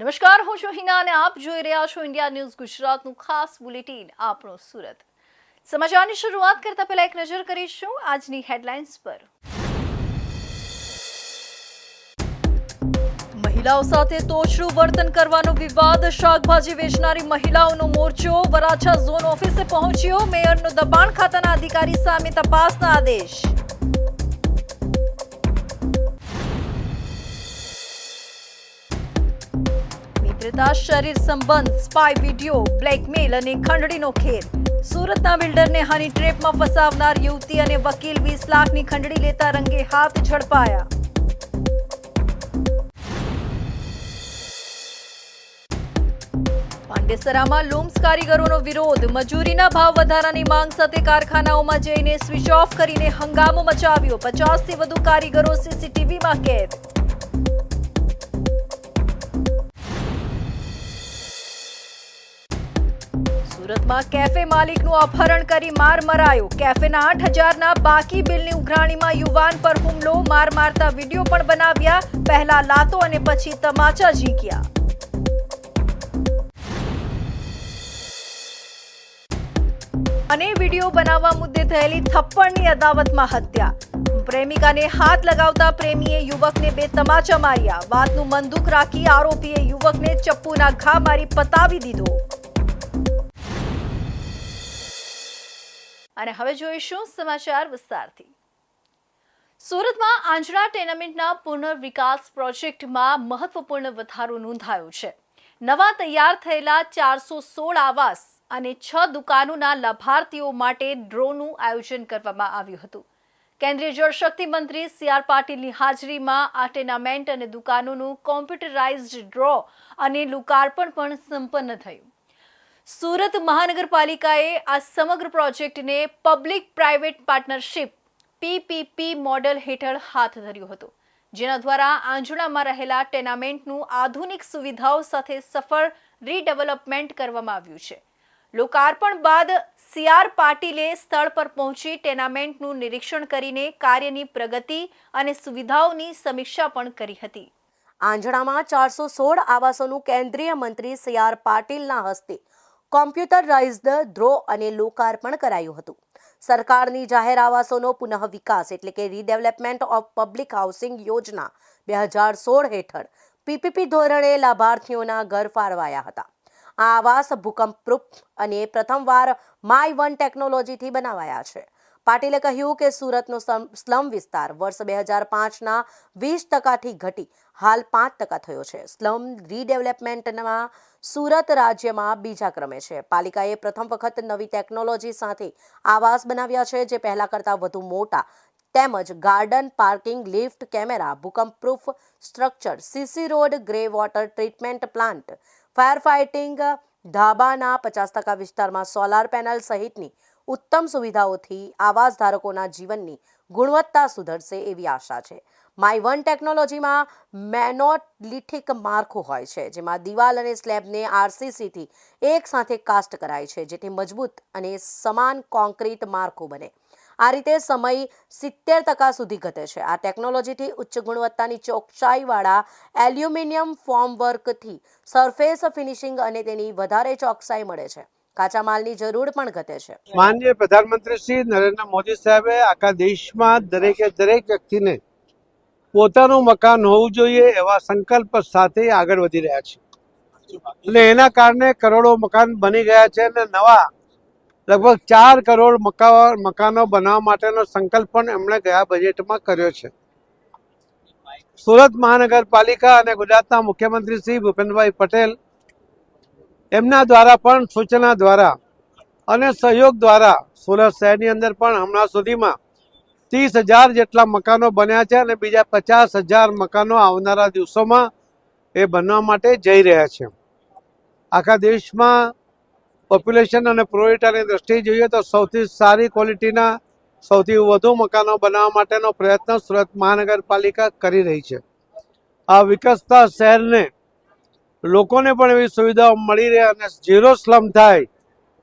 નમસ્કાર, હું છું હિના અને આપ જોઈ રહ્યા છો ઇન્ડિયા ન્યૂઝ ગુજરાતનું ખાસ બુલેટિન, આપણો સુરત. સમાચારની શરૂઆત કરતા પહેલા એક નજર કરીશું આજની હેડલાઇન્સ પર. મહિલાઓ સાથે તોછડું વર્તન કરવાનો વિવાદ, શાકભાજી વેચનારી મહિલાઓનો મોરચો, વરાછા ઝોન ઓફિસે પહોંચ્યો, મેયરનું દબાણ ખાતાના અધિકારી સામે તપાસના આદેશ. મિત્રતા શરીર સંબંધ સ્પાય વીડિયો બ્લેકમેલ અને ખંડણીનો ખેલ સુરતના બિલ્ડરને હની ટ્રેપમાં ફસાવનાર યુવતી અને વકીલ વીસ લાખની ખંડણી લેતા રંગે હાથ ઝડપાયા. પાંડેસરામાં લૂમ્સ કારીગરોનો વિરોધ. મજૂરીના ભાવ વધારાની માંગ સાથે કારખાનાઓમાં જઈને સ્વિચ ઓફ કરીને હંગામો મચાવ્યો. પચાસથી વધુ કારીગરો સીસીટીવીમાં કેદ. સુરતમાં કેફે માલિકનું અપહરણ કરી માર મરાયો. કેફેના આઠ હજારના બાકી બિલની ઉઘરાણીમાં યુવાન પર હુમલો, માર મારતા વીડિયો પણ બનાવ્યા. પહેલા લાતો અને પછી તમાચા ઝીંક્યા. અને વીડિયો બનાવવા મુદ્દે થયેલી થપ્પડની અદાવતમાં હત્યા. પ્રેમિકાને હાથ લગાવતા પ્રેમીએ યુવકને બે તમાચા માર્યા. વાતનું મન રાખી આરોપીએ યુવકને ચપ્પુના ઘા મારી પતાવી દીધો. અને હવે જોઈશું સમાચાર વિસ્તારથી. સુરતમાં આંજણા ટેનામેન્ટના પુનર્વિકાસ પ્રોજેક્ટમાં મહત્વપૂર્ણ વધારો નોંધાયો છે. નવા તૈયાર થયેલા ચારસો સોળ આવાસ અને છ દુકાનોના લાભાર્થીઓ માટે ડ્રોનું આયોજન કરવામાં આવ્યું હતું. કેન્દ્રીય જળશક્તિ મંત્રી સી આર પાટીલની હાજરીમાં આ ટેનામેન્ટ અને દુકાનોનું કોમ્પ્યુટરાઇઝ્ડ ડ્રો અને લોકાર્પણ પણ સંપન્ન થયું. સુરત મહાનગરપાલિકાએ આ સમગ્ર પ્રોજેક્ટને public private partnership PPP model હેઠળ હાથ ધર્યો હતો. જેના દ્વારા આંજણામાં રહેલા ટેનામેન્ટનું આધુનિક સુવિધાઓ સાથે સફળ રીડેવલપમેન્ટ કરવામાં આવ્યું છે. લોકાર્પણ બાદ સીઆર પાટીલે સ્થળ પર પહોંચી ટેનામેન્ટનું નિરીક્ષણ કરીને કાર્યની પ્રગતિ અને સુવિધાઓની સમીક્ષા પણ કરી હતી. આંજણામાં ચારસો સોળ આવાસોનું કેન્દ્રીય મંત્રી સી આર પાટીલના હસ્તે કોમ્પ્યુટરાઇઝ્ડ ધ્રો અને લોકાર્પણ કરાયું હતું. સરકારની જાહેર આવાસોનો પુનઃ વિકાસ એટલે કે રીડેવલપમેન્ટ ઓફ પબ્લિક હાઉસિંગ યોજના બે હજાર સોળ હેઠળ પીપીપી ધોરણે લાભાર્થીઓના ઘર ફાળવાયા હતા. આ આવાસ ભૂકંપપ્રૂફ અને પ્રથમવાર માય વન ટેકનોલોજીથી બનાવાયા છે. પાટીલે કહ્યું કે સુરતનો સ્લમ વિસ્તાર વર્ષ બે હજાર પાંચના વીસ ટકાથી ઘટી હાલ પાંચ ટકા થયો છે. સ્લમ રીડેવલપમેન્ટમાં સુરત રાજ્યમાં બીજા ક્રમે છે. પાલિકાએ પ્રથમ વખત નવી ટેકનોલોજી સાથે આવાસ બનાવ્યા છે, જે પહેલા કરતાં વધુ મોટા તેમજ ગાર્ડન પાર્કિંગ લિફ્ટ કેમેરા ભૂકંપ proof structure, CC road grey water treatment plant fire fighting ધાબાના પચાસ ટકા વિસ્તારમાં સોલાર પેનલ સહિતની ઉત્તમ સુવિધાઓથી આવાસ ધારકોના જીવનની ગુણવત્તા સુધરશે એવી આશા છે. માય વન ટેકનોલોજીમાં મેનોલિથિક માળખું હોય છે, જેમાં દિવાલ અને સ્લેબને આરસીસીથી એક સાથે કાસ્ટ કરાય છે, જેથી મજબૂત અને સમાન કોન્ક્રીટ માળખું બને. આ રીતે સમય સિત્તેર ટકા સુધી ઘટે છે. આ ટેકનોલોજીથી ઉચ્ચ ગુણવત્તાની ચોકસાઈવાળા એલ્યુમિનિયમ ફોર્મવર્કથી સરફેસ ફિનિશિંગ અને તેની વધારે ચોકસાઈ મળે છે. કાચા માલની જરૂર પણ ઘટે છે. માનનીય પ્રધાનમંત્રી શ્રી નરેન્દ્ર મોદી સાહેબે આખા દેશમાં દરેકે દરેક વ્યક્તિને પોતાનું મકાન હોવું જોઈએ એવા સંકલ્પ સાથે આગળ વધી રહ્યા છે. એટલે એના કારણે કરોડો મકાન બની ગયા છે અને નવા લગભગ ચાર કરોડ મકાનો બનાવવા માટેનો સંકલ્પ પણ એમણે ગયા બજેટમાં કર્યો છે. સુરત મહાનગરપાલિકા અને ગુજરાતના મુખ્યમંત્રી શ્રી ભૂપેન્દ્રભાઈ પટેલ એમના દ્વારા પણ સૂચના દ્વારા અને સહયોગ દ્વારા સુરત શહેરની અંદર પણ હમણાં સુધીમાં ત્રીસ હજાર જેટલા મકાનો બન્યા છે અને બીજા પચાસ હજાર મકાનો આવનારા દિવસોમાં એ બનવા માટે જઈ રહ્યા છે. આખા દેશમાં પોપ્યુલેશન અને પ્રોરિટાની દ્રષ્ટિએ જોઈએ તો સૌથી સારી ક્વોલિટીના સૌથી વધુ મકાનો બનાવવા માટેનો પ્રયત્ન સુરત મહાનગરપાલિકા કરી રહી છે. આ વિકસતા શહેરને લોકોને પણ એવી સુવિધાઓ મળી રહે અને ઝીરો સ્લમ થાય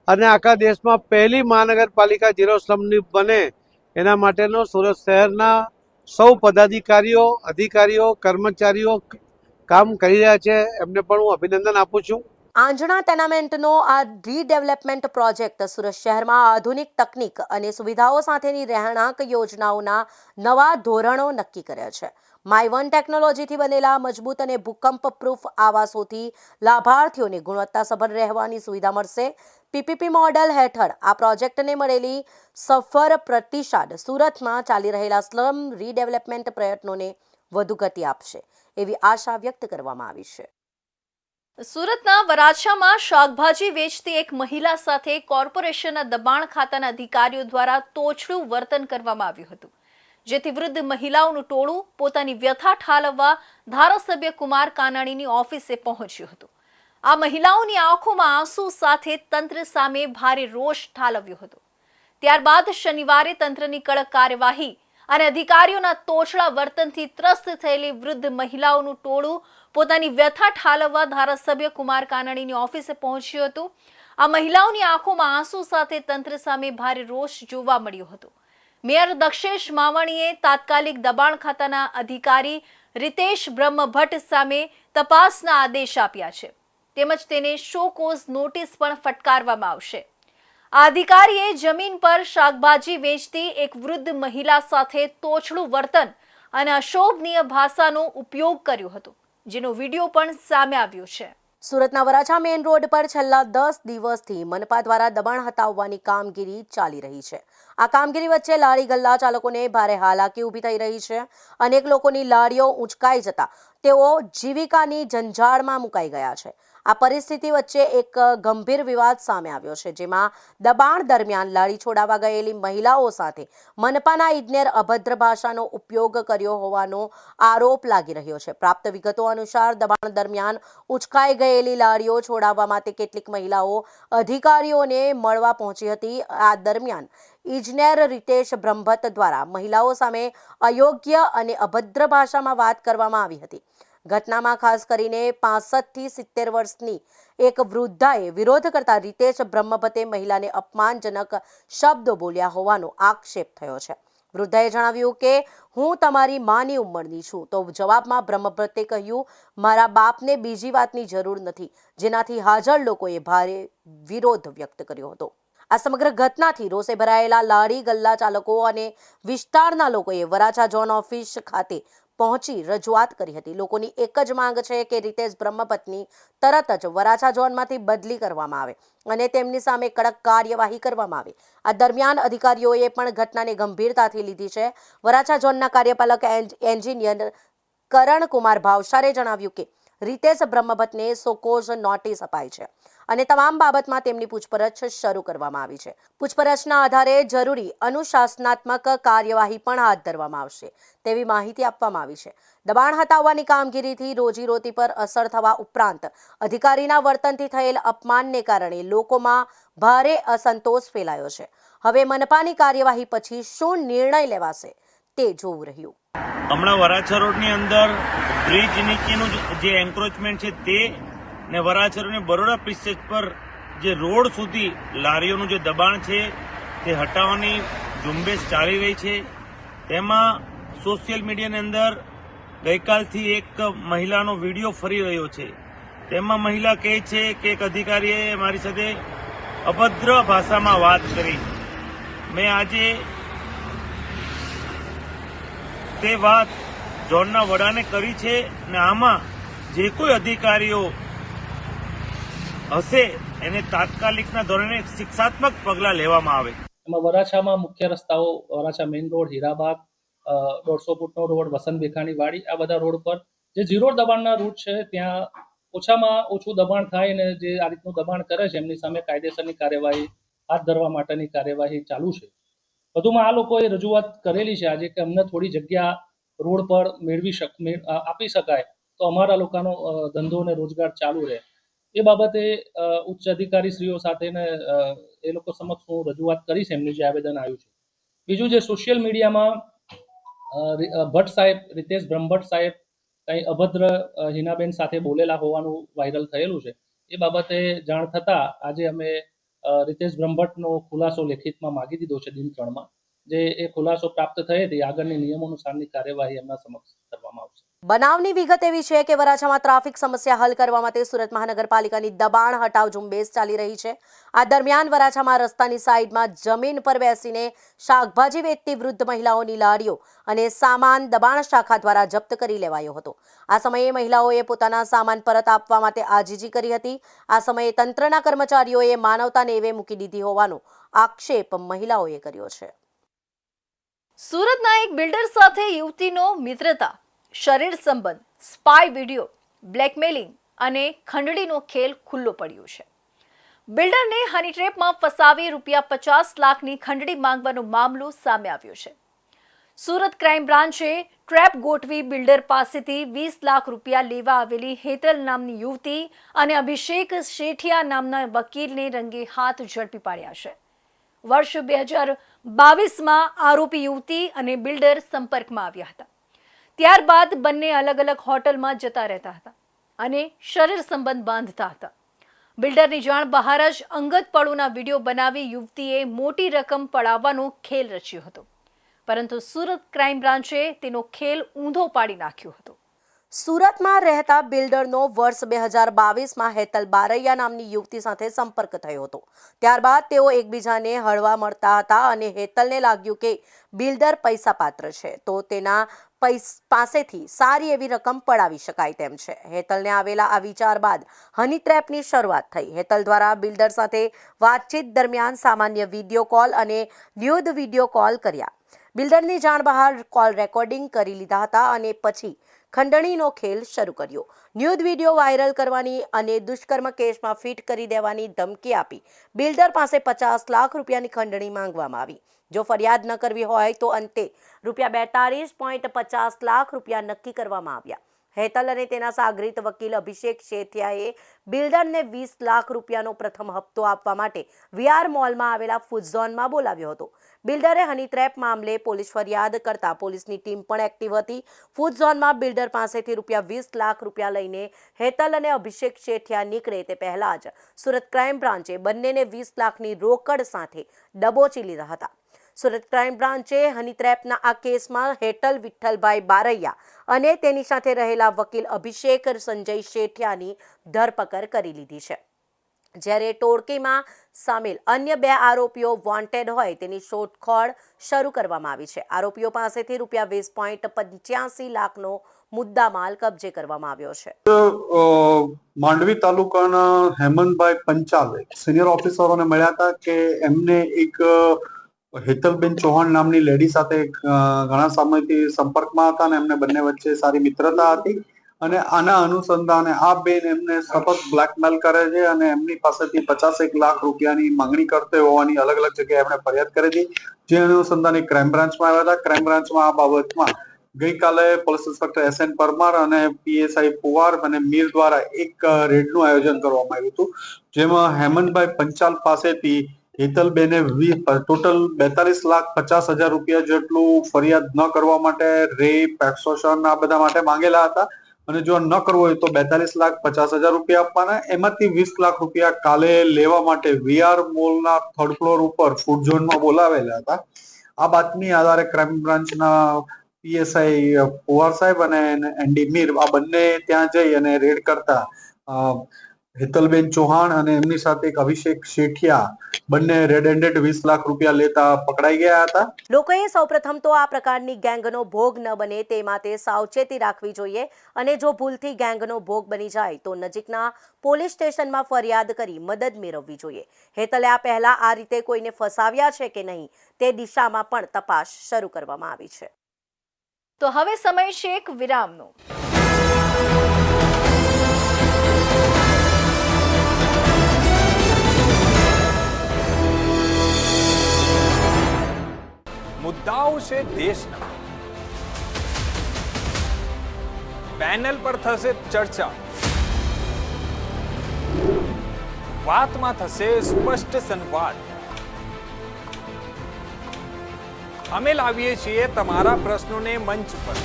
અને આખા દેશમાં પહેલી મહાનગરપાલિકા ઝીરો સ્લમની બને એના માટેનો સુરત શહેરના સૌ પદાધિકારીઓ, અધિકારીઓ, કર્મચારીઓ કામ કરી રહ્યા છે. એમને પણ હું અભિનંદન આપું છું. આંજણા ટેનામેન્ટનો આ રીડેવલપમેન્ટ પ્રોજેક્ટ સુરત શહેરમાં આધુનિક તકનીક અને સુવિધાઓ સાથેની રહેણાંક યોજનાઓના નવા ધોરણો નક્કી કર્યા છે. માય વન ટેકનોલોજીથી બનેલા મજબૂત અને ભૂકંપ પ્રૂફ આવાસોથી લાભાર્થીઓને ગુણવત્તાસભર રહેવાની સુવિધા મળશે. પીપીપી મોડેલ હેઠળ આ પ્રોજેક્ટને મળેલી સફર પ્રતિસાદ સુરતમાં ચાલી રહેલા સ્લમ રીડેવલપમેન્ટ પ્રયત્નોને વધુ ગતિ આપશે એવી આશા વ્યક્ત કરવામાં આવી છે. સુરતના વરાછામાં શાકભાજી વેચતી એક મહિલા સાથે કોર્પોરેશનના દબાણ ખાતાના અધિકારીઓ દ્વારા તોછડું વર્તન કરવામાં આવ્યું હતું. જેથી વૃદ્ધ મહિલાઓનું ટોળું પોતાની વ્યથા ઠાલવવા ધારાસભ્ય કુમાર કાનાણીની ઓફિસે પહોંચ્યું હતું. આ મહિલાઓની આંખોમાં આંસુ સાથે તંત્ર સામે ભારે રોષ ઠાલવ્યો હતો. ત્યારબાદ શનિવારે તંત્રની કડક કાર્યવાહી અને અધિકારીઓના તોછડા વર્તનથી ત્રસ્ત થયેલી વૃદ્ધ મહિલાઓનું ટોળું પોતાની વ્યથા ઠાલવવા ધારાસભ્ય કુમાર કાનાણીની ઓફિસે પહોંચ્યું હતું. આ મહિલાઓની આંખોમાં આંસુ સાથે તંત્ર સામે ભારે રોષ જોવા મળ્યો હતો. મેયર દક્ષેશ માવાણીએ તાત્કાલિક દબાણ ખાતાના અધિકારી રિતેશ બ્રહ્મભટ્ટ સામે તપાસના આદેશ આપ્યા છે. તેમજ તેને શો કોઝ નોટિસ પણ ફટકારવામાં આવશે. આ અધિકારીએ જમીન પર શાકભાજી વેચતી એક વૃદ્ધ મહિલા સાથે તોછડું વર્તન અને અશોભનીય ભાષાનો ઉપયોગ કર્યો હતો, જેનો વીડિયો પણ સામે આવ્યો છે. સુરતના વરાછા મેઇન રોડ પર છેલ્લા દસ દિવસથી મનપા દ્વારા દબાણ હટાવવાની કામગીરી ચાલી રહી છે. આ કામગીરી વચ્ચે લારી ગલ્લા ચાલકોને ભારે હાલાકી ઊભી થઈ રહી છે. અનેક લોકોની લારીઓ ઉંચકાઈ જતા તેઓ જીવિકાની જંજાળમાં મુકાઈ ગયા છે. આ પરિસ્થિતિ વચ્ચે એક ગંભીર વિવાદ સામે આવ્યો છે, જેમાં દબાણ દરમિયાન લારી છોડાવા ગયેલી મહિલાઓ સાથે મનપાના ઇજનેર અભદ્ર ભાષાનો ઉપયોગ કર્યો હોવાનો આરોપ લાગી રહ્યો છે. પ્રાપ્ત વિગતો અનુસાર, દબાણ દરમિયાન ઉચકાઈ ગયેલી લારીઓ છોડાવવા માટે કેટલીક મહિલાઓ અધિકારીઓને મળવા પહોંચી હતી. આ દરમિયાન ઇજનેર રીતેશ બ્રહ્મભટ્ટ દ્વારા મહિલાઓ સામે અયોગ્ય અને અભદ્ર ભાષામાં વાત કરવામાં આવી હતી. ઘટનામાં ખાસ કરીને પાસઠથી સિત્તેર વર્ષની એક વૃદ્ધાએ વિરોધ કરતા રીતેશ બ્રહ્મપતે મહિલાને અપમાનજનક શબ્દો બોલ્યા હોવાનો આક્ષેપ થયો છે. વૃદ્ધાએ જણાવ્યું કે, હું તમારી માની ઉંમરની છું. તો જવાબમાં બ્રહ્મભટ્ટે કહ્યું, મારા બાપને બીજી વાતની જરૂર નથી. જેનાથી હાજર લોકોએ ભારે વિરોધ વ્યક્ત કર્યો હતો. આ સમગ્ર ઘટનાથી રોષે ભરાયેલા લારી ગલ્લા ચાલકો અને વિસ્તારના લોકોએ વરાછા ઝોન ઓફિસ ખાતે પહોંચી રજૂઆત કરી હતી. લોકોની એક જ માંગ છે કે રીતેશ બ્રહ્મપત્ની તરત જ વરાછા ઝોનમાંથી બદલી કરવામાં આવે અને તેમની સામે કડક કાર્યવાહી કરવામાં આવે. આ દરમિયાન અધિકારીઓએ પણ ઘટનાને ગંભીરતાથી લીધી છે. વરાછા ઝોનના કાર્યપાલક એન્જ- એન્જિનિયર કરણ કુમાર ભાવસારે જણાવ્યું કે, રીતેશ બ્રહ્મભટ્ટને સોકોઝ નોટિસ અપાઈ છે. અને તમામ બાબતમાં તેમની પૂછપરછ શરૂ કરવામાં આવી છે. પૂછપરછના આધારે જરૂરી અનુશાસનાત્મક કાર્યવાહી પણ હાથ ધરવામાં આવશે. તેવી માહિતી આપવામાં આવી છે. દબાણ હટાવવાની કામગીરીથી રોજીરોટી પર અસર થવા ઉપરાંત અધિકારીના વર્તનથી થયેલ અપમાનને કારણે લોકોમાં ભારે અસંતોષ ફેલાયો છે. હવે મનપાની કાર્યવાહી પછી શું નિર્ણય લેવાશે તે જોવું રહ્યું. હમણાં વરાછા રોડની અંદર બ્રિજ નીચેનું જે એન્ક્રોચમેન્ટ છે તે ને વરાછા બરોડા પિસ્ટેજ પર જે રોડ સુધી લારીઓનું જે દબાણ છે, તે હટાવવાની ઝુંબેશ ચાલી રહી છે. તેમાં સોશિયલ મીડિયાની અંદર ગઈકાલથી એક મહિલાનો વીડિયો ફરી રહ્યો છે. તેમાં મહિલા કહે છે કે એક અધિકારીએ મારી સાથે અભદ્ર ભાષામાં વાત કરી. મેં આજે તે વાત ઝોનના વડાને કરી છે ને આમાં જે કોઈ અધિકારીઓ હશે એને તાત્કાલિકના ધોરણે શિક્ષાત્મક પગલાં લેવામાં આવે. એમાં વરાછામાં મુખ્ય રસ્તાઓ, વરાછા મેઇન રોડ, હીરાબાગ દોઢસો ફૂટનો રોડ, વસંત ભેખાની વાડી, આ બધા રોડ પર જે ઝીરો દબાણના રૂટ છે, ત્યાં ઓછામાં ઓછું દબાણ થાય ને જે આ રીતનું દબાણ કરે છે, એમની સામે કાયદેસરની કાર્યવાહી, હાથ ધરવા માટેની કાર્યવાહી ચાલુ છે. વધુમાં આ લોકોએ રજૂઆત કરેલી છે આજે કે અમને થોડી જગ્યા રોડ પર મેળવી શક આપી શકાય તો અમારા લોકોનો ધંધો અને રોજગાર ચાલુ રહે. એ બાબતે ઉચ્ચ અધિકારીશ્રીઓ સાથે ને એ લોકો સમક્ષ હું રજૂઆત કરીશ એમનું જે આવેદન આવ્યું છે. બીજું જે સોશિયલ મીડિયામાં ભટ્ટ સાહેબ, રિતેશ બ્રહ્મભટ્ટ સાહેબ કંઈ અભદ્ર હિનાબેન સાથે બોલેલા હોવાનું વાયરલ થયેલું છે. એ બાબતે જાણ થતાં આજે અમે રિતેશ બ્રહ્મભટ્ટનો ખુલાસો લેખિતમાં માગી દીધો છે દિન ત્રણમાં, જે એ ખુલાસો પ્રાપ્ત થયેથી આગળની નિયમોનુસારની કાર્યવાહી એમના સમક્ષ કરવામાં આવશે. બનાવની વિગત એવી છે કે વરાછામાં ટ્રાફિક સમસ્યા હલ કરવા માટે સુરત મહાનગરપાલિકાની દબાણ હટાવ ઝુંબેશ ચાલી રહી છે. આ દરમિયાન વરાછામાં રસ્તાની સાઈડમાં જમીન પર બેસીને શાકભાજી વેચતી વૃદ્ધ મહિલાઓની લારીઓ અને સામાન દબાણ શાખા દ્વારા જપ્ત કરી લેવાયો હતો. આ સમયે મહિલાઓએ પોતાના સામાન પરત આપવા માટે આજીજી કરી હતી. આ સમયે તંત્રના કર્મચારીઓએ માનવતાને એવે મૂકી દીધી હોવાનો આક્ષેપ મહિલાઓએ કર્યો છે. સુરતના એક બિલ્ડર સાથે યુવતીનો મિત્રતા શરીર સંબંધ સ્પાય વીડિયો બ્લેકમેલિંગ અને ખંડણીનો ખેલ ખુલ્લો પડ્યો છે. બિલ્ડરને હની ટ્રેપમાં ફસાવી રૂપિયા પચાસ લાખની ખંડણી માંગવાનો મામલો સામે આવ્યો છે. સુરત ક્રાઇમ બ્રાન્ચે ટ્રેપ ગોઠવી બિલ્ડર પાસેથી વીસ લાખ રૂપિયા લેવા આવેલી હેતલ નામની યુવતી અને અભિષેક શેઠિયા નામના વકીલને રંગે હાથ ઝડપી પાડ્યા છે. વર્ષ બે હજાર બાવીસમાં આરોપી યુવતી અને બિલ્ડર સંપર્કમાં આવ્યા હતા. ત્યારબાદ બંને અલગ અલગ હોટલમાં જતા રહેતા હતા અને શરીર સંબંધ બાંધતા હતા. બિલ્ડરની જાણ બહાર જ અંગત વીડિયો બનાવી યુવતીએ મોટી રકમ પડાવવાનો ખેલ રચ્યો હતો. પરંતુ સુરત ક્રાઇમ બ્રાન્ચે તેનો ખેલ ઊંધો પાડી નાખ્યો હતો. સુરતમાં રહેતા બિલ્ડરનો વર્ષ બે હજાર બાવીસમાં હેતલ બારૈયા નામની યુવતી સાથે સંપર્ક થયો હતો. ત્યારબાદ તેઓ એકબીજાને હળવા મળતા હતા અને હેતલને લાગ્યું કે બિલ્ડર પૈસા પાત્ર છે. તો તેના પાસેથી સારી એવી રકમ પડાવી શકાય તેમ છે. હેતલને આવેલા આ વિચાર બાદ હની ટ્રેપની શરૂઆત થઈ. હેતલ દ્વારા બિલ્ડર સાથે વાતચીત દરમિયાન સામાન્ય વીડિયો કોલ અને ન્યૂદ વીડિયો કોલ કર્યા. બિલ્ડરની જાણ બહાર કોલ રેકોર્ડિંગ કરી લીધા હતા અને પછી ખંડણીનો ખેલ શરૂ કર્યો. ન્યૂડ વીડિયો વાયરલ કરવાની અને દુષ્કર્મ કેસમાં ફિટ કરી દેવાની ધમકી આપી. બિલ્ડર પાસે પચાસ લાખ રૂપિયાની ખંડણી માંગવામાં આવી. જો ફરિયાદ ન કરવી હોય તો અંતે રૂપિયા બેતાલીસ પોઈન્ટ પચાસ લાખ રૂપિયા નક્કી કરવામાં આવ્યા. હેતલ અને તેના સાગરીત વકીલ અભિષેક શેઠિયાએ બિલ્ડરને વીસ લાખ રૂપિયાનો પ્રથમ હપ્તો આપવા માટે વીઆર મોલમાં આવેલા ફૂડ ઝોનમાં બોલાવ્યો હતો. બિલ્ડરે હની ટ્રેપ મામલે પોલીસ ફરિયાદ કરતા પોલીસની ટીમ પણ એક્ટિવ હતી. ફૂડ ઝોનમાં બિલ્ડર પાસેથી રૂપિયા વીસ લાખ રૂપિયા લઈને હેતલ અને અભિષેક શેઠિયા નીકળે તે પહેલાં જ સુરત ક્રાઇમ બ્રાન્ચે બંનેને વીસ લાખની રોકડ સાથે દબોચી લીધા હતા. સુરત ક્રાઇમ બ્રાન્ચે હની ટ્રેપના આ કેસમાં હેટલ વિઠ્ઠલભાઈ બારૈયા અને તેની સાથે રહેલા વકીલ અભિષેક સંજય શેઠિયાની ધરપકડ કરી લીધી છે. જ્યારે ટોળકીમાં સામેલ અન્ય બે આરોપીઓ વોન્ટેડ હોય તેની શોધખોળ શરૂ કરવામાં આવી છે. આરોપીઓ પાસેથી રૂપિયા વીસ પોઈન્ટ પંચ્યાસી લાખનો મુદ્દામાલ કબજે કરવામાં આવ્યો છે. માંડવી તાલુકાના હેમંતભાઈ પંચાલે સિનિયર ઓફિસરોને મળ્યા હતા કે એમને એક હેતલબેન ચૌહાણ નામની લેડી સાથે ઘણા સમયથી સંપર્કમાં હતા અને એમને બંને વચ્ચે સારી મિત્રતા હતી. અને આના અનુસંધાને આ બેન એમને સતત બ્લેકમેલ કરે છે અને એમની પાસેથી પચાસેક લાખ રૂપિયાની માંગણી કરતો હોવાની અલગ અલગ જગ્યાએ એમણે ફરિયાદ કરી હતી. જે અનુસંધાને ક્રાઇમ બ્રાન્ચમાં આવ્યા હતા. ક્રાઇમ બ્રાન્ચમાં આ બાબતમાં ગઈકાલે police inspector S N Parmar અને પીએસઆઈ પુવાર અને મીર દ્વારા એક રેડનું આયોજન કરવામાં આવ્યું હતું. જેમાં હેમંતભાઈ પંચાલ પાસેથી હેતલબેને ટોટલ બેતાલીસ લાખ પચાસ હજાર રૂપિયા જેટલું ફરિયાદ ન કરવા માટે રેપ, એક્સોશન આ બધા માટે માંગેલા હતા. અને જો ન કરવો હોય તો બેતાલીસ લાખ પચાસ હજાર રૂપિયા આપવાના. એમાંથી વીસ લાખ રૂપિયા કાલે લેવા માટે વીઆર મોલના થર્ડ ફ્લોર ઉપર ફૂડ ઝોનમાં બોલાવેલા હતા. આ બાતમી આધારે ક્રાઇમ બ્રાન્ચના પીએસઆઈ પુવાર સાહેબ અને એનડી મીર આ બંને ત્યાં જઈ અને રેડ કરતા હેતલબેન ચૌહાણ અને એમની સાથે એક અભિષેક શેઠિયા બંને રેડ હેન્ડેડ વીસ લાખ રૂપિયા લેતા પકડાઈ ગયા હતા. લોકોએ સૌપ્રથમ તો આ પ્રકારની ગેંગનો ભોગ ન બને તે માટે સાવચેતી રાખવી જોઈએ અને જો ભૂલથી ગેંગનો ભોગ બની જાય તો નજીકના પોલીસ સ્ટેશનમાં ફરિયાદ કરી મદદ મેળવવી જોઈએ. હેતલે આ પહેલા આ રીતે કોઈને ફસાવ્યા છે કે નહીં તે દિશામાં પણ તપાસ શરૂ કરવામાં આવી છે. તો હવે સમય છે એક વિરામનો. મુદ્દાઓ છે દેશના. પેનલ પર થશે ચર્ચા. વાતમાં થશે સ્પષ્ટ સંવાદ. અમે લાવીએ છીએ તમારા પ્રશ્નોને મંચ પર.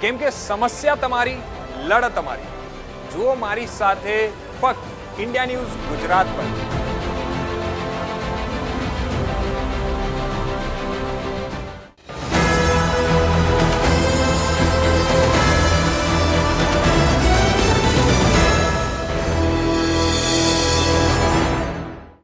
કેમ કે સમસ્યા તમારી, લડત તમારી. જુઓ મારી સાથે ફક્ત ઇન્ડિયા ન્યૂઝ ગુજરાત પર.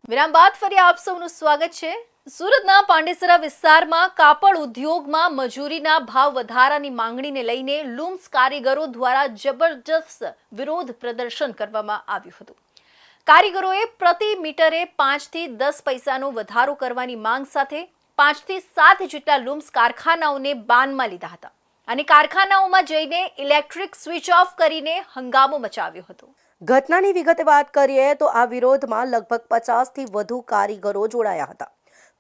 વિરામ બાદ ફરી આપ સૌનું સ્વાગત છે. સુરતના પાંડેસરા વિસ્તારમાં કાપડ ઉદ્યોગમાં મજૂરીના ભાવ વધારાની માંગણીને લઈને લૂમ્સ કારીગરો દ્વારા જબરજસ્ત વિરોધ પ્રદર્શન કરવામાં આવ્યું હતું. કારીગરોએ પ્રતિ મીટરે પાંચથી દસ પૈસાનો વધારો કરવાની માંગ સાથે પાંચથી સાત જેટલા લૂમ્સ કારખાનાઓને બાનમાં લીધા હતા. અને કારખાનાઓમાં જઈને ઇલેક્ટ્રિક સ્વિચ ઓફ કરીને હંગામો મચાવ્યો હતો. ઘટનાની વિગતે વાત કરીએ તો આ વિરોધમાં લગભગ પચાસથી વધુ કારીગરો જોડાયા હતા.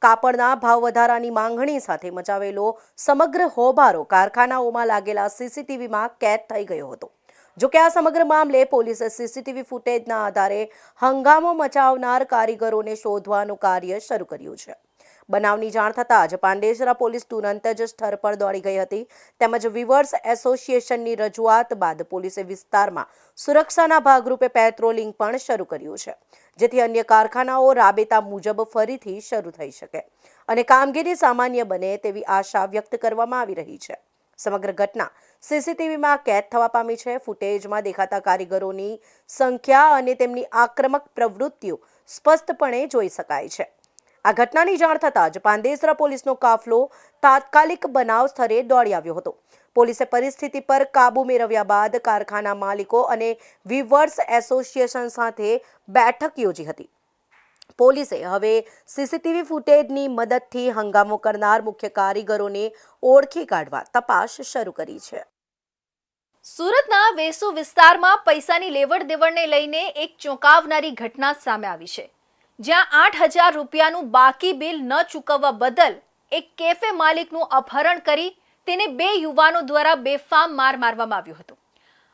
કાપડના ભાવ વધારાની માંગણી સાથે મચાવેલો સમગ્ર હોબારો કારખાનાઓમાં લાગેલા સીસીટીવીમાં કેદ થઈ ગયો હતો. જો કે આ સમગ્ર મામલે પોલીસે સીસીટીવી ફૂટેજના આધારે હંગામો મચાવનાર કારીગરોને શોધવાનું કાર્ય શરૂ કર્યું છે. બનાવની જાણ થતાં જ પાંડેસરા પોલીસ તુરંત જ સ્થળ પર દોડી ગઈ હતી. તેમજ વિવર્સ એસોસિએશનની રજૂઆત બાદ પોલીસે વિસ્તારમાં સુરક્ષાના ભાગરૂપે પેટ્રોલિંગ પણ શરૂ કર્યું છે, જેથી અન્ય કારખાનાઓ રાબેતા મુજબ ફરીથી શરૂ થઈ શકે. અને કામગીરી સામાન્ય બને તેવી આશા વ્યક્ત કરવામાં આવી રહી છે. સમગ્ર ઘટના સીસીટીવીમાં કેદ થવા પામી છે. ફૂટેજમાં દેખાતા કારીગરોની સંખ્યા અને તેમની આક્રમક પ્રવૃત્તિઓ સ્પષ્ટપણે જોઈ શકાય છે. આ ઘટનાની જાણ થતાં જ પાંદેસરા પોલીસનો કાફલો તાત્કાલિક બનાવ સ્થળે દોડી આવ્યો હતો. પોલીસે પરિસ્થિતિ પર કાબુ મેળવ્યા બાદ કારખાના માલિકો અને વિવર્સ એસોસિએશન સાથે બેઠક યોજી હતી. પોલીસે હવે સીસીટીવી ફૂટેજની મદદથી હંગામો કરનાર મુખ્ય કારીગરોને ઓળખી કાઢવા તપાસ શરૂ કરી છે. સુરતના વેસુ વિસ્તારમાં પૈસાની લેવડ દેવડને લઈને એક ચોંકાવનારી ઘટના સામે આવી છે. જ્યાં આઠ હજાર રૂપિયાનું બાકી બિલ ન ચૂકવવા બદલ એક કેફે માલિકનું અપહરણ કરી તેને બે યુવાનો દ્વારા બેફામ માર મારવામાં આવ્યો હતો.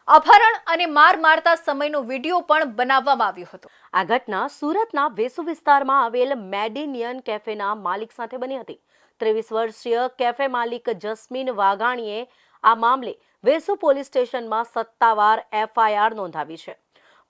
અપહરણ અને માર મારતા સમયનો વીડિયો પણ બનાવવામાં આવ્યો હતો. આ ઘટના સુરતના વેસુ વિસ્તારમાં આવેલ મેડિનિયન કેફેના માલિક સાથે બની હતી. ત્રેવીસ વર્ષીય કેફે માલિક જસ્મીન વાઘાણીએ આ મામલે વેસુ પોલીસ સ્ટેશનમાં સત્તાવાર એફઆઈઆર નોંધાવી છે.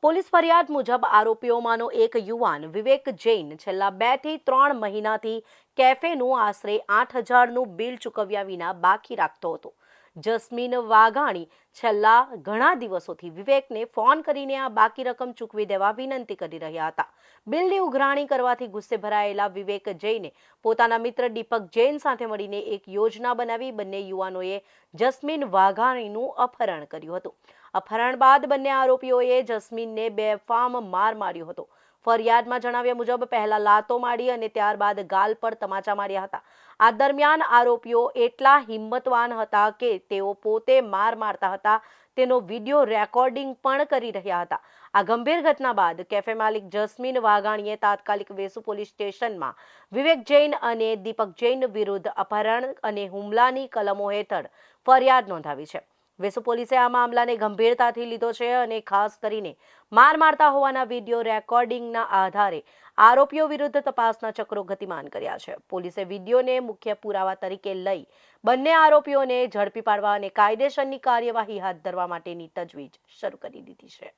પોલીસ ફરિયાદ મુજબ આરોપીઓમાંનો એક યુવાન વિવેક જૈન છેલ્લા બેથી ત્રણ મહિનાથી કેફેનું આશરે આઠ હજારનું બિલ ચૂકવ્યા વિના બાકી રાખતો હતો. જસ્મીન વાઘાણી છેલ્લા ઘણા દિવસોથી વિવેકને ફોન કરીને આ બાકી રકમ ચૂકવી દેવા વિનંતી કરી રહ્યા હતા. બિલની ઉઘરાણી કરવાથી ગુસ્સે ભરાયેલા વિવેક જૈને પોતાના મિત્ર દીપક જૈન સાથે મળીને એક યોજના બનાવી બંને યુવાનોએ જસ્મીન વાઘાણીનું અપહરણ કર્યું હતું. અપહરણ બાદ બંને આરોપીઓએ જસ્મીનને બેફામ માર માર્યો હતો. ફરિયાદમાં જણાવ્યા મુજબ પહેલા લાતો મારી અને ત્યારબાદ ગાલ પર તમાચા માર્યા હતા. આ દરમિયાન આરોપીઓ એટલા હિંમતવાન હતા કે તેઓ પોતે માર મારતા હતા. તેનો વીડિયો રેકોર્ડિંગ પણ કરી રહ્યા હતા. આ ગંભીર ઘટના બાદ કેફે માલિક જસ્મીન વાઘાણીએ તાત્કાલિક વેસુ પોલીસ સ્ટેશનમાં વિવેક જૈન અને દીપક જૈન વિરુદ્ધ અપહરણ અને હુમલાની કલમો હેઠળ ફરિયાદ નોંધાવી છે. વેસુ પોલીસે આ મામલાને ગંભીરતાથી લીધો છે અને ખાસ કરીને માર મારતા હોવાના વીડિયો રેકોર્ડિંગના આધારે આરોપીઓ વિરુદ્ધ તપાસના ચક્રો ગતિમાન કર્યા છે. પોલીસે વિડીયોને મુખ્ય પુરાવા તરીકે લઈ બંને આરોપીઓને ઝડપી પાડવા અને કાયદેસરની કાર્યવાહી હાથ ધરવા માટેની તજવીજ શરૂ કરી દીધી છે.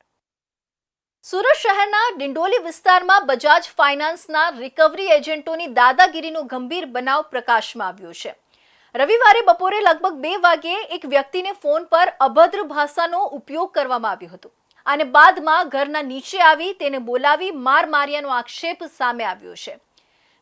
સુરત શહેરના ડિંડોલી વિસ્તારમાં બજાજ ફાઇનાન્સના રિકવરી એજન્ટોની દાદાગીરીનો ગંભીર બનાવ પ્રકાશમાં આવ્યો છે. રવિવારે બપોરે લગભગ બે વાગ્યે એક વ્યક્તિને ફોન પર અભદ્ર ભાષાનો ઉપયોગ કરવામાં આવ્યો હતો અને બાદમાં ઘરના નીચે આવી તેને બોલાવી માર માર્યાનો આક્ષેપ સામે આવ્યો છે.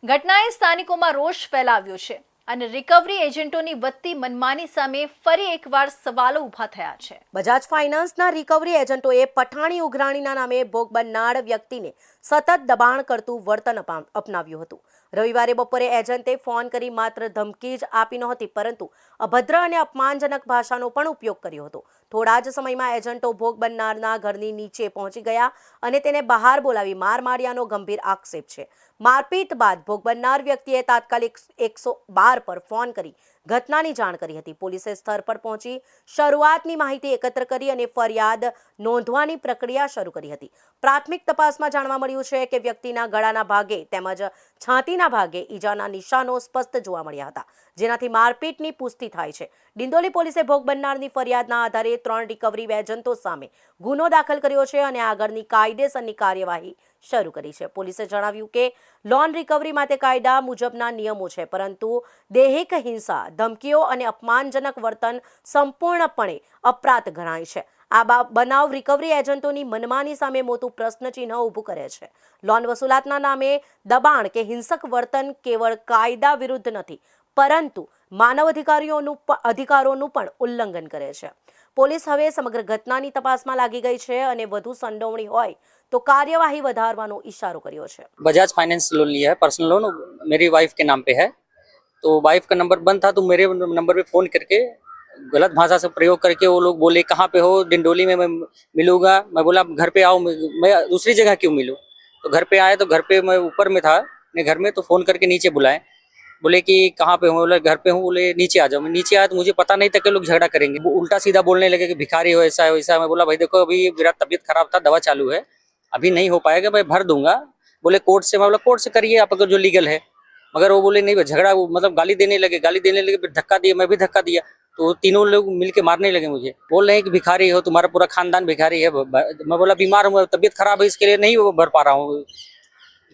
ઘટનાએ સ્થાનિકોમાં રોષ ફેલાવ્યો છે અને રિકવરી એજન્ટોની વધતી મનમાની સામે ફરી એકવાર સવાલો ઊભા થયા છે. બજાજ ફાઇનાન્સના રિકવરી એજન્ટોએ પઠાણી ઉઘરાણીના નામે ભોગ બનનાર વ્યક્તિને સતત દબાણ કરતું વર્તન અપનાવ્યું હતું. રવિવારે બપોરે એજન્ટે ફોન કરી માત્ર ધમકી જ આપી નહોતી, પરંતુ અભદ્ર અને અપમાનજનક ભાષાનો પણ ઉપયોગ કર્યો હતો. થોડા જ સમયમાં એજન્ટો ભોગ બનનારના ઘરની નીચે પહોંચી ગયા અને તેને બહાર બોલાવી માર માર્યાનો ગંભીર આક્ષેપ છે. મારપીટ બાદ ભોગ બનનાર વ્યક્તિએ તાત્કાલિક એકસો બાર પર ફોન કરી ઘટનાની જાણ કરી હતી. પોલીસે સ્થળ પર પહોંચી શરૂઆતની માહિતી એકત્ર કરી અને ફરિયાદ નોંધવાની પ્રક્રિયા શરૂ કરી હતી. પ્રાથમિક તપાસમાં જાણવા મળ્યું છે કે વ્યક્તિના ગળાના ભાગે તેમજ છાતીના ભાગે ઈજાના નિશાનો સ્પષ્ટ જોવા મળ્યા હતા, જેનાથી મારપીટની પુષ્ટિ થાય છે. ડિંડોલી પોલીસે ભોગ બનનારની ફરિયાદના આધારે ત્રણ રિકવરી એજન્ટો સામે ગુનો દાખલ કર્યો છે અને આગળની કાયદેસરની કાર્યવાહી શરૂ કરી છે. પોલીસે જણાવ્યું કે, લોન રિકવરી માટે કાયદા મુજબના નિયમો છે, પરંતુ દૈહિક હિંસા, ધમકીઓ અને અપમાનજનક વર્તન સંપૂર્ણપણે અપરાધ ગણાય છે. આ બનાવ રિકવરી એજન્ટોની મનમાની સામે મોટું પ્રશ્નચિહ્ન ઊભું કરે છે. લોન વસૂલાતના નામે દબાણ કે હિંસક વર્તન કેવળ કાયદા વિરુદ્ધ નથી, પરંતુ માનવ અધિકારીઓનું અધિકારોનું પણ ઉલ્લંઘન કરે છે. પોલીસ હવે સમગ્ર ઘટનાની તપાસમાં લાગી ગઈ છે અને વધુ સંડોવણી હોય તો કાર્યવાહી વધારવાનો ઇશારો કર્યો છે बजाज फाइनेंस लोन लिया है पर्सनल लोन मेरी वाइफ के नाम पे है तो वाइफ का नंबर बंद था तो मेरे नंबर पे फ़ोन करके गलत भाषा से प्रयोग करके वो लोग बोले कहाँ पे हो डिंडोली में मैं मिलूंगा मैं बोला आप घर पे आओ मैं मैं दूसरी जगह क्यों मिलूँ तो घर पे आए तो घर पे मैं ऊपर में था अपने घर में तो फ़ोन करके नीचे बुलाए बोले कि कहाँ पे हूँ बोले घर पे हूँ बोले नीचे आ जाओ मैं नीचे आया तो मुझे पता नहीं था कि लोग झगड़ा करेंगे वो उल्टा सीधा बोलने लगे कि भिखारी हो ऐसा है वैसा है मैं बोला भाई देखो अभी मेरा तबीयत खराब था दवा चालू है अभी नहीं हो पाएगा, मैं भर दूँगा। बोले, कोर्ट से मैं बोला कोर्ट से करिए आप अगर जो लीगल है। मगर वो बोले, नहीं झगड़ा मतलब गाली देने लगे, गाली देने लगे, फिर धक्का दिया, मैं भी धक्का दिया। तो तीनों लोग मिलके मारने लगे मुझे। बोल रहे हैं कि, भिखारी हो, तुम्हारा पूरा खानदान भिखारी है मैं बोला, बीमार हूँ, तबीयत खराब है, इसके लिए नहीं भर पा रहा हूँ।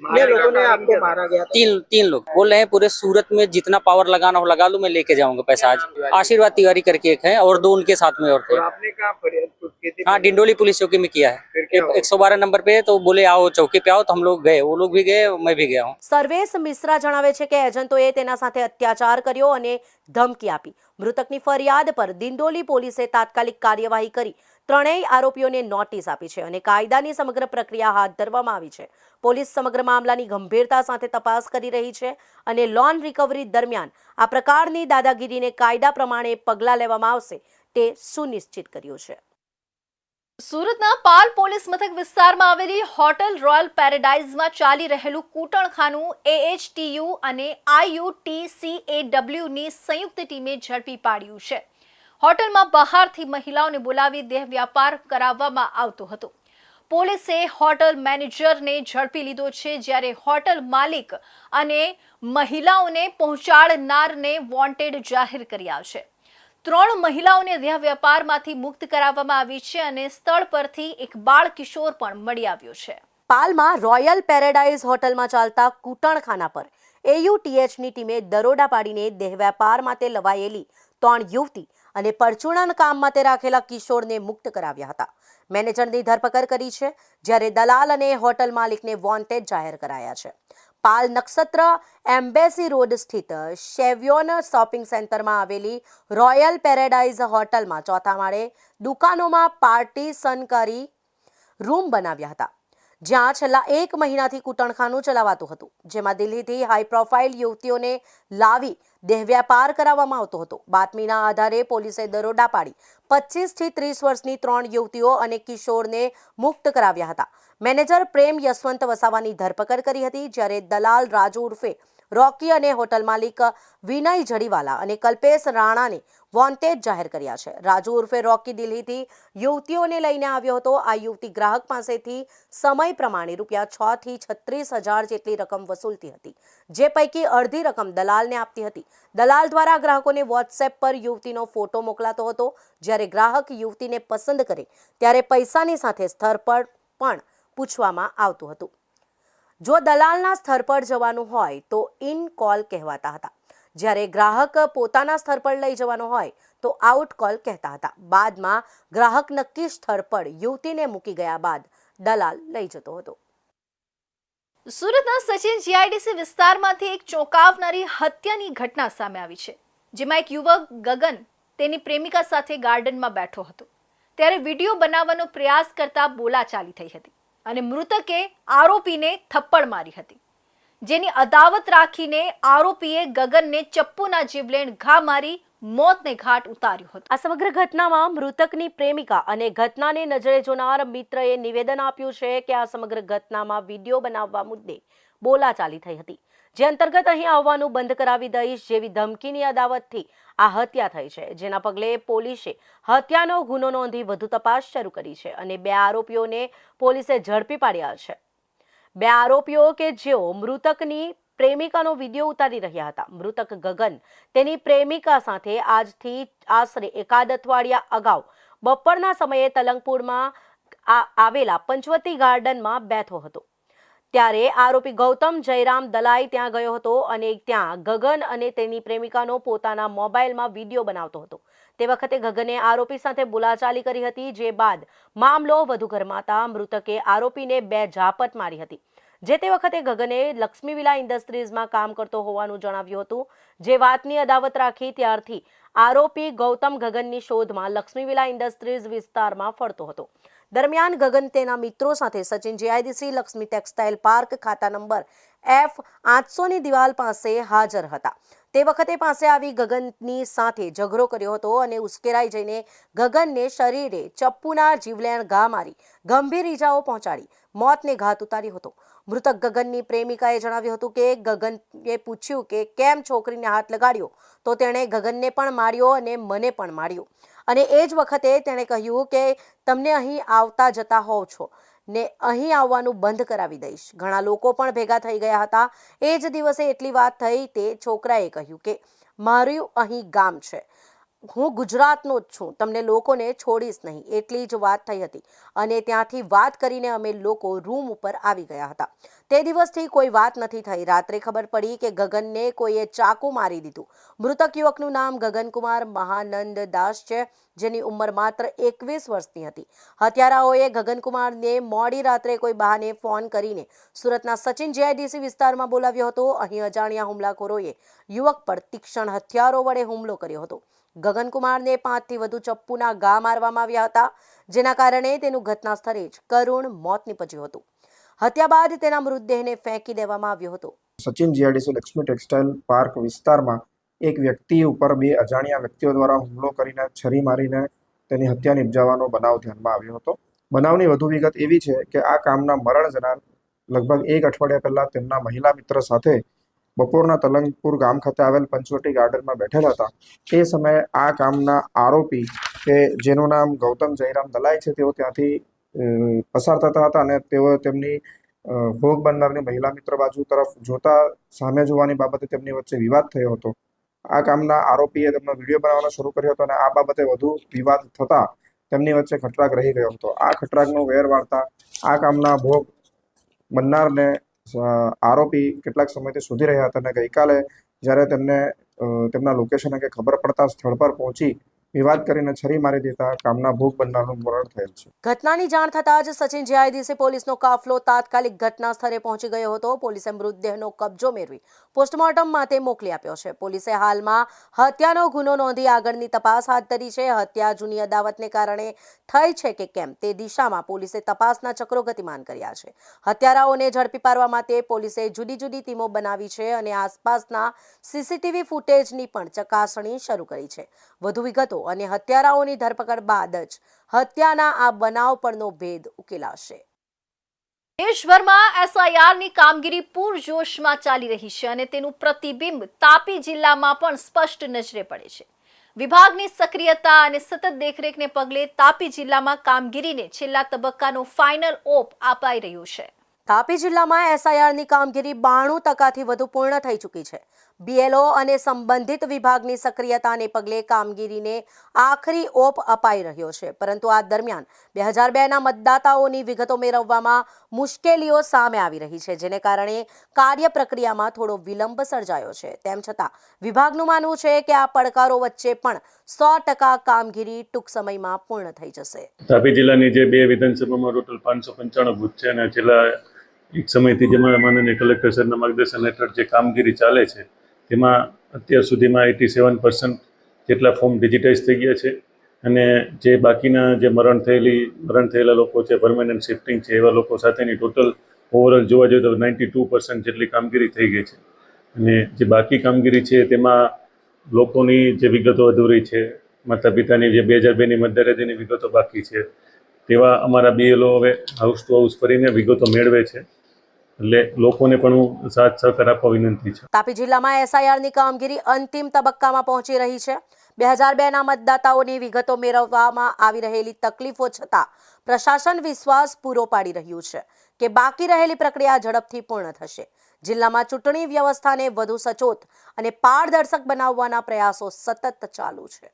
कितने लोगों ने आपको मारा गया था तीन तीन लोग बोल रहे हैं पूरे सूरत में जितना पावर लगाना हो लगा लो मैं लेके जाऊंगा पैसा आज आशीर्वाद तिवारी करके एक है और दो उनके साथ में और थे और आपने कहा फरियाद कुछ की थी हाँ डिंडोली पुलिस चौकी में किया फिर है क्या हुआ? एक सौ बारह नंबर पे है तो बोले आओ चौकी पे आओ तो हम लोग गए वो लोग भी गए मैं भी गया हूँ સર્વેશ મિશ્રા જણાવે છે કે એજન્ટોએ તેના સાથે અત્યાચાર કર્યો અને ધમકી આપી. મૃતકની ફરિયાદ પર દિંડોલી પોલીસે તાત્કાલિક કાર્યવાહી કરી ત્રણેય આરોપીઓને નોટિસ આપી છે અને કાયદાની સમગ્ર પ્રક્રિયા હાથ ધરવામાં આવી છે. પોલીસ સમગ્ર મામલાની ગંભીરતા સાથે તપાસ કરી રહી છે અને લોન રિકવરી દરમિયાન આ પ્રકારની દાદાગીરીને કાયદા પ્રમાણે પગલાં લેવામાં આવશે તે સુનિશ્ચિત કર્યું છે. સુરતના પાલ પોલીસ મથક વિસ્તારમાં આવેલી હોટલ રોયલ પેરેડાઇઝમાં ચાલી રહેલું કૂટણખાનું એએચટીયુ અને આઈયુટીસીએડબ્લ્યુની સંયુક્ત ટીમે ઝડપી પાડ્યું છે. હોટલમાં બહારથી મહિલાઓને બોલાવી દેહ વ્યાપાર કરાવવામાં આવતો હતો. પોલીસે હોટલ મેનેજરને ઝડપી લીધો છે જ્યારે હોટલ માલિક અને મહિલાઓને પહોંચાડનારને વોન્ટેડ જાહેર કર્યા છે. ત્રણ મહિલાઓને દેહ વ્યાપારમાંથી મુક્ત કરાવવામાં આવી છે અને સ્થળ પરથી એક બાળ કિશોર પણ મળી આવ્યો છે. પાલમાં રોયલ પેરેડાઇઝ હોટલમાં ચાલતા કૂટણખાના પર એયુટીએચની ટીમે દરોડા પાડીને દેહ વ્યાપાર માટે લવાયેલી ત્રણ યુવતી અને પરચુણન કામ માટે રાખેલા કિશોરને મુક્ત કરાવ્યા હતા. મેનેજરની ધરપકડ કરી છે, જ્યારે દલાલ અને હોટલ માલિકને વોન્ટેડ જાહેર કરાયા છે. પાલ નક્ષત્ર, એમ્બેસી રોડ સ્થિત શેવ્યોન શોપિંગ સેન્ટરમાં આવેલી રોયલ પેરેડાઇઝ હોટલમાં ચોથા માળે દુકાનોમાં પાર્ટીશન કરી રૂમ બનાવ્યા હતા. જ્યાં છેલ્લા એક મહિનાથી કૂટણખાનું ચલાવાતું હતું, જેમાં દિલ્હીથી હાઈ પ્રોફાઇલ યુવતીઓને લાવી દેહવ્યાપાર કરાવવામાં આવતો હતો. બાતમીના આધારે પોલીસે દરોડા પાડી પચીસથી ત્રીસ વર્ષની ત્રણ યુવતીઓ અને કિશોરને મુક્ત કરાવ્યા હતા. મેનેજર પ્રેમ યશવંત વસાવાની ધરપકડ કરી હતી, જ્યારે દલાલ રાજુ ઉર્ફે રોકી અને હોટલ માલિક વિનય જડીવાલા અને કલ્પેશ રાણાને વોન્ટેડ જાહેર કર્યા છે. રાજુ ઉર્ફે રોકી દિલ્હીથી યુવતીઓને લઈને આવ્યો હતો. આ યુવતી ગ્રાહક પાસેથી સમય પ્રમાણે રૂપિયા છ થી છત્રીસ હજાર જેટલી રકમ વસૂલતી હતી, જે પૈકી અડધી રકમ દલાલને આપતી હતી. દલાલ દ્વારા ગ્રાહકોને વોટ્સએપ પર યુવતીનો ફોટો મોકલાતો હતો. જ્યારે ગ્રાહક યુવતીને પસંદ કરે, ત્યારે પૈસાની સાથે સ્થળ પર પણ પૂછવામાં આવતું હતું. જો દલાલના સ્થળ પર જવાનું હોય તો ઇન કોલ કહેવાતા હતા. જ્યારે ગ્રાહક પોતાના સ્થળ પર લઈ જવાનો હોય તો આઉટ કોલ કહેતા હતા. બાદમાં ગ્રાહક નક્કી સ્થળ પર યુવતીને મૂકી ગયા બાદ દલાલ લઈ જતો હતો. સુરતના સચિન જીઆઈડીસી વિસ્તારમાંથી એક ચોંકાવનારી હત્યાની ઘટના સામે આવી છે, જેમાં એક યુવક ગગન તેની પ્રેમિકા સાથે ગાર્ડનમાં બેઠો હતો. ત્યારે વીડિયો બનાવવાનો પ્રયાસ કરતા બોલાચાલી થઈ હતી. અને મૃતકે આરોપીને થપ્પડ મારી હતી. જેની અદાવત રાખીને આરોપીએ ગગનને ચપ્પુના જીવલેણ ઘા મારી મોતને ઘાટ ઉતાર્યો હતો. આ સમગ્ર ઘટનામાં મૃતકની પ્રેમિકા અને ઘટનાને નજરે જોનાર મિત્રએ નિવેદન આપ્યું છે કે આ સમગ્ર ઘટનામાં વીડિયો બનાવવા મુદ્દે બોલાચાલી થઈ હતી. જે અંતર્ગત અહીં આવવાનું બંધ કરાવી દઈશ જેવી ધમકીની અદાવતથી આ હત્યા થઈ છે. જેના પગલે પોલીસે હત્યાનો ગુનો નોંધી વધુ તપાસ શરૂ કરી છે અને બે આરોપીઓને પોલીસે ઝડપી પાડ્યા છે. બે આરોપીઓ કે જેઓ મૃતકની પ્રેમિકાનો વીડિયો ઉતારી રહ્યા હતા. મૃતક ગગન તેની પ્રેમિકા સાથે આજથી આશરે એકાદ અઠવાડિયા અગાઉ બપોરના સમયે તલંગપુરમાં આવેલા પંચવતી ગાર્ડનમાં બેઠો હતો. ત્યારે આરોપી ગૌતમ જયરામ દલાઈ ત્યાં ગયો હતો અને ત્યાં ગગન અને તેની પ્રેમિકાનો પોતાના મોબાઈલમાં વીડિયો બનાવતો હતો. તે વખતે ગગને આરોપી સાથે બોલાચાલી કરી હતી, જે બાદ મામલો વધુ ગરમાતા મૃતકે આરોપીને બે ઝાપટ મારી હતી. જે તે વખતે ગગને લક્ષ્મી વિલા ઇન્ડસ્ટ્રીઝમાં કામ કરતો હોવાનું જણાવ્યું હતું. જે વાતની અદાવત રાખી ત્યારથી આરોપી ગૌતમ ગગનની શોધમાં લક્ષ્મી વિલા ઇન્ડસ્ટ્રીઝ વિસ્તારમાં ફરતો હતો. દરમિયાન ગગન તેના મિત્રો સાથે Sachin GIDC, Lakshmi textile park, ખાતા નંબર એફ આઠસોની દિવાલ પાસે હાજર હતા. તે વખતે પાસે આવી ગગનની સાથે ઝઘડો કર્યો હતો અને ઉશ્કેરાઈ જઈને ગગનને શરીરે ચપ્પુના જીવલેણ ઘા મારી ગંભીર ઈજાઓ પહોંચાડી, મોતને ઘાત ઉતાર્યો હતો. મૃતક ગગનની પ્રેમિકાએ જણાવ્યું હતું કે ગગનએ પૂછ્યું કે કેમ છોકરીને હાથ લગાડ્યો? તો તેણે ગગનને પણ માર્યો અને મને પણ માર્યો. અને એ જ વખતે તેણે કહ્યું કે, તમને અહીં આવતા જતા હોવ છો. ને અહીં આવવાનું બંધ કરાવી દઈશ. ઘણા લોકો પણ ભેગા થઈ ગયા હતા. એ જ દિવસે એટલી વાત થઈ, તે છોકરાએ કહ્યું કે, મારું અહીં ગામ છે. હું ગુજરાતનો જ છું. તમને લોકોને છોડીશ નહીં. એટલી જ વાત થઈ હતી. અને ત્યાંથી વાત કરીને અમે લોકો રૂમ ઉપર આવી ગયા હતા. તે દિવસથી કોઈ વાત નથી થઈ. રાત્રે ખબર પડી કે ગગનને કોઈએ ચાકુ મારી દીધું. મૃતક યુવકનું નામ ગગનકુમાર મહાનંદ દાસ છે, જેની ઉંમર માત્ર એકવીસ વર્ષની હતી. હત્યારાઓએ ગગનકુમારને મોડી રાત્રે કોઈ બહાને ફોન કરીને સુરતના સચિન જીઆઈડીસી વિસ્તારમાં બોલાવ્યો હતો. અહીં અજાણ્યા હુમલાખોરોએ યુવક પર તીક્ષ્ણ હથિયારો વડે હુમલો કર્યો હતો. ગગનકુમારને પાંચથી વધુ ચપ્પુના ઘા મારવામાં આવ્યા હતા, જેના કારણે તેનું ઘટના સ્થળે જ કરુણ મોત નીપજ્યું હતું. હત્યા બાદ તેના મૃતદેહને ફેંકી દેવામાં આવ્યો હતો. Sachin GRDC Lakshmi textile park વિસ્તારમાં એક વ્યક્તિ ઉપર બે અજાણ્યા વ્યક્તિઓ દ્વારા હુમલો કરીને છરી મારીને તેની હત્યા નિપજાવવાનો બનાવ ધ્યાનમાં આવ્યો હતો. બનાવની વધુ વિગત એવી છે કે આ કામના મરણ જનાર લગભગ એક અઠવાડિયા પહેલા તેમના મહિલા મિત્ર સાથે બપોરના તલંગપુર ગામ ખાતે આવેલ પંચવટી ગાર્ડનમાં બેઠેલા હતા. તે સમયે આ કામના આરોપી કે જેનું નામ ગૌતમ જયરામ દલાઈ છે, તેઓ ત્યાંથી પસાર થતા હતા અને તેઓ તેમની ભોગ બનનારની મહિલા મિત્ર બાજુ તરફ જોતા સામે જોવાની બાબતે તેમની વચ્ચે વિવાદ થયો હતો. આ કામના આરોપીએ તેમનો વીડિયો બનાવવાનો શરૂ કર્યો હતો અને આ બાબતે વધુ વિવાદ થતા તેમની વચ્ચે ખટરાગ રહી ગયો હતો. આ ખટરાગનો વેર વાળતા આ કામના ભોગ બનનારને આરોપી કેટલાક સમયથી શોધી રહ્યા હતા અને ગઈકાલે જ્યારે તેમને તેમના લોકેશન અંગે ખબર પડતા સ્થળ પર પહોંચી વિવાદ કરીને છરી મારી દેતા કામના ભોગ બનનારનું મરણ થયેલ છે. ઘટનાની જાણ થતાં જ સચિન જીઆઈડીસી પોલીસનો કાફલો તાત્કાલિક ઘટના સ્થળે પહોંચી ગયો હતો. પોલીસે મૃતદેહનો કબજો મેળવી પોસ્ટમોર્ટમ માટે મોકલી આપ્યો છે. પોલીસે હાલમાં હત્યાનો ગુનો નોંધી આગળની તપાસ હાથ ધરી છે. હત્યા જૂની અદાવતને કારણે થઈ છે કે કેમ તે દિશામાં પોલીસે તપાસના ચક્રો ગતિમાન કર્યા છે. હત્યારાઓને ઝડપી પાડવા માટે પોલીસે જુદી જુદી ટીમો બનાવી છે અને આસપાસના સીસીટીવી ફૂટેજની પણ ચકાસણી શરૂ કરી છે. વધુ વિગતો અને હત્યારાઓની ધરપકડ બાદ જ હત્યાના આ બનાવ પરનો ભેદ ઉકેલાશે. દેશભરમાં એસઆઈઆરની કામગીરી પૂરજોશમાં ચાલી રહી છે અને તેનું પ્રતિબિંબ તાપી જિલ્લામાં પણ સ્પષ્ટ નજરે પડે છે. વિભાગની સક્રિયતા અને સતત દેખરેખને પગલે તાપી જિલ્લામાં કામગીરીને છેલ્લા તબક્કાનો ફાઇનલ ઓપ અપાઈ રહ્યો છે. તાપી જિલ્લામાં એસઆઈઆરની કામગીરી બાણું ટકાથી વધુ પૂર્ણ થઈ ચૂકી છે. બીએલઓ અને સંબંધિત વિભાગની સક્રિયતાને પગલે કામગીરીને આખરી ઓપ અપાઈ રહ્યો છે. પરંતુ આ દરમિયાન બે હજાર બેના મતદાતાઓની વિગતો મેળવવામાં મુશ્કેલીઓ સામે આવી રહી છે, જેને કારણે કાર્ય પ્રક્રિયામાં થોડો વિલંબ સર્જાયો છે. તેમ છતાં, વિભાગનું માનવું છે કે આ પડકારો વચ્ચે પણ સો ટકા કામગીરી ટૂંક સમયમાં પૂર્ણ થઈ જશે. તાપી જિલ્લાની જે બે વિધાનસભામાં ટોટલ પાંચસો પંચાણું બુથ છે અને છેલ્લા એક સમયથી જેમાં માનનીય કલેક્ટર સરના માર્ગદર્શન હેઠળ જે કામગીરી ચાલે છે તેમાં અત્યાર સુધીમાં એટી સેવન પર્સન્ટ જેટલા ફોર્મ ડિજિટાઇઝ થઈ ગયા છે અને જે બાકીના જે મરણ થયેલી, મરણ થયેલા લોકો છે પરમેનન્ટ શિફ્ટિંગ છે, એવા લોકો સાથેની ટોટલ ઓવરઓલ જોવા જોઈએ તો નાઇન્ટી ટુ પર્સન્ટ જેટલી કામગીરી થઈ ગઈ છે. અને જે બાકી કામગીરી છે તેમાં લોકોની જે વિગતો અધૂરી છે માતા પિતાની જે બે હજાર બેની મતદાર વિગતો બાકી છે, તેવા અમારા બીએલઓ હવે હાઉસ ટુ હાઉસ ફરીને વિગતો મેળવે છે. એટલે લોકોને પણ હું સાથ સહકાર આપવા વિનંતી છે. તાપી જિલ્લામાં એસઆઈઆરની કામગીરી અંતિમ તબક્કામાં પહોંચી રહી છે. બે હજાર બેના મતદાતાઓની વિગતો મેળવવામાં આવી રહેલી તકલીફો છતાં પ્રશાસન વિશ્વાસ પૂરો પાડી રહ્યું છે કે બાકી રહેલી પ્રક્રિયા ઝડપથી પૂર્ણ થશે. જિલ્લામાં ચૂંટણી વ્યવસ્થાને વધુ સચોટ અને પારદર્શક બનાવવાના પ્રયાસો સતત ચાલુ છે.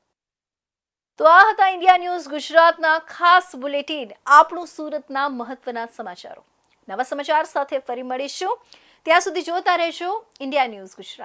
તો આ હતા ઇન્ડિયા ન્યૂઝ ગુજરાતના ખાસ બુલેટિન. આપણું સુરતના મહત્વના સમાચારો. નવા સમાચાર સાથે ફરી મળીશું. ત્યાં સુધી જોતા રહેજો. India news Gujarat.